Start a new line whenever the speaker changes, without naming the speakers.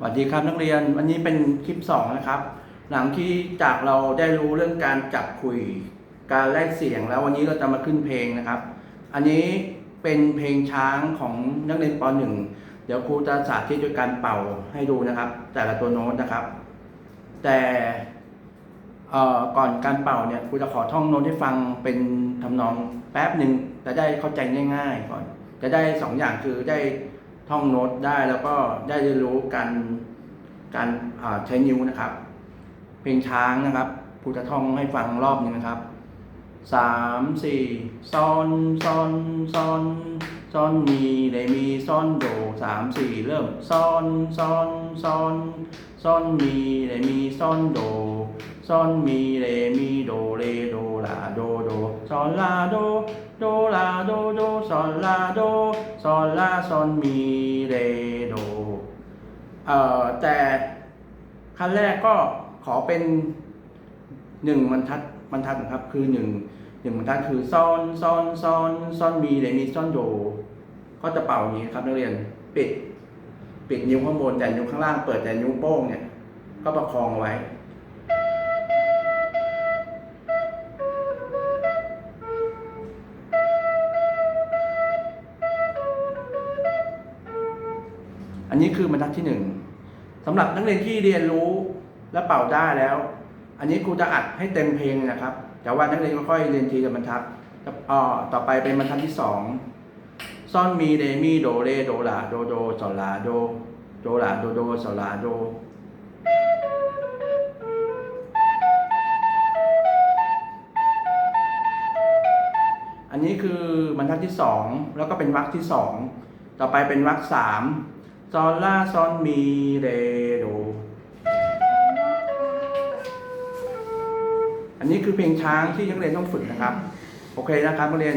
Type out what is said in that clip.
สวัสดีครับนักเรียนวันนี้เป็นคลิป 2 นะครับ หลังที่จากเราได้รู้เรื่องการจับคุย การแลกเสียงแล้ววันนี้เราจะมาขึ้นเพลงนะครับ อันนี้เป็นเพลงช้างของนักเรียนป .1 เดี๋ยวครูจะสาธิตโดยการเป่าให้ดูนะครับ แต่ละตัวโน้ตนะครับ แต่ก่อนการเป่าเนี่ยครูจะขอท่องโน้ตให้ฟังเป็นทำนองแป๊บหนึ่งจะได้เข้าใจง่าย ๆ ก่อน จะได้สองอย่างคือได้ ท่องโน้ตได้แล้วก็ได้เรียนรู้การการใช้นิ้วนะครับ เพลงช้างนะครับครูจะท่องให้ฟังรอบหนึงนะครับสามสี่ซอนซอนซอนซอนมีเดมีซอนโดสามสี่เริ่มซอนซอนซอนซอนมีเดมีซอนโดซอนมีเรมีโดเรโดลาโดโดซอนลาโดโดลาโดโด ซอนลาโดซอนลาซอนมีเรโดเอ่อแต่ขั้นแรกก็ขอเป็นหนึ่งบรรทัดบรรทัดนะครับ คือหนึ่งหนึ่งบรรทัดคือซอนซอนซอนซอนมีเรมีซอนโดก็จะเป่าอย่างนี้ครับนักเรียนปิดปิดนิ้วข้างบนแต่นิ้วข้างล่างเปิดแต่นิ้วโป้งเนี่ย ก็ประคองไว้ อันนี้คือบรรทัดที่หนึ่งสำหรับนักเรียนที่เรียนรู้และเป่าได้แล้ว อันนี้ครูจะอัดให้เต็มเพลงนะครับ แต่ว่านักเรียนค่อยเรียนทีละบรรทัดอ่อต่อไปเป็นบรรทัดที่สองซ่อนมีเรมีโดเรโดลาโดโดสลาโดโดลาโดโดสลาโดอันนี้คือบรรทัดที่สองแล้วก็เป็นวรรคที่สองต่อไปเป็นวรรคสาม ซอนลาซอนมีเรโดอันนี้คือเพลงช้างที่นักเรียนต้องฝึกนะครับ โอเคนะครับนักเรียน